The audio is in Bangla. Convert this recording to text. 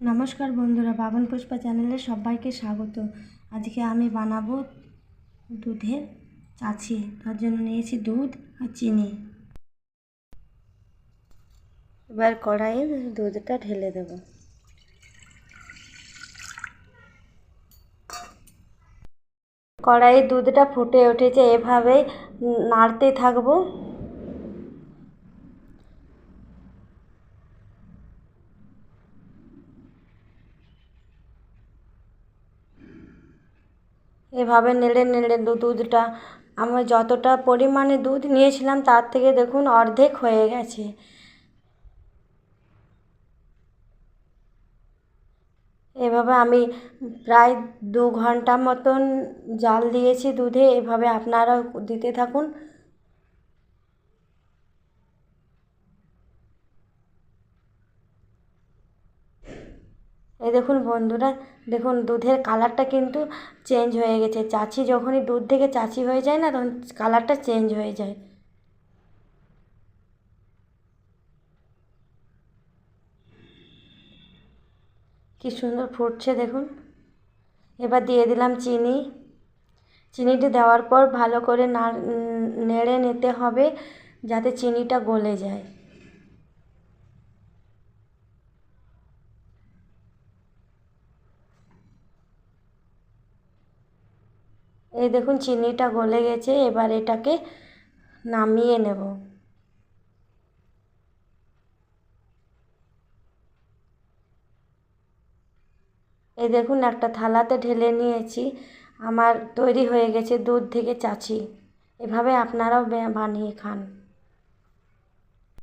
নমস্কার বন্ধুরা, বাবন পুষ্পা চ্যানেলে সবাইকে স্বাগত। আজকে আমি বানাবো দুধের চাছি। তার জন্য নিয়েছি দুধ আর চিনি। এবার কড়াইয়ে দুধটা ঢেলে দেবো। কড়াইয়ে দুধটা ফুটে উঠেছে এভাবে নাড়তে থাকব। এভাবে নেড়ে নেড়ে দুধটা, আমি যতটা পরিমাণে দুধ নিয়েছিলাম তার থেকে দেখুন অর্ধেক হয়ে গেছে। এভাবে আমি প্রায় দু ঘণ্টা মতন জাল দিয়েছি দুধে, এভাবে আপনারাও দিতে থাকুন। এই দেখুন বন্ধুরা, দেখুন দুধের কালারটা কিন্তু চেঞ্জ হয়ে গেছে। চাচি যখনই দুধ থেকে চাচি হয়ে যায় না, তখন কালারটা চেঞ্জ হয়ে যায়। কি সুন্দর ফুটছে দেখুন। এবার দিয়ে দিলাম চিনি। চিনিটি দেওয়ার পর ভালো করে নেড়ে নিতে হবে, যাতে চিনিটা গলে যায়। এই দেখুন, চিনিটা গলে গেছে, এবার এটাকে নামিয়ে নেব। এই দেখুন, একটা থালাতে ঢেলে নিয়েছি। আমার তৈরি হয়ে গেছে দুধ থেকে চাচি এভাবে আপনারাও বানিয়ে খান।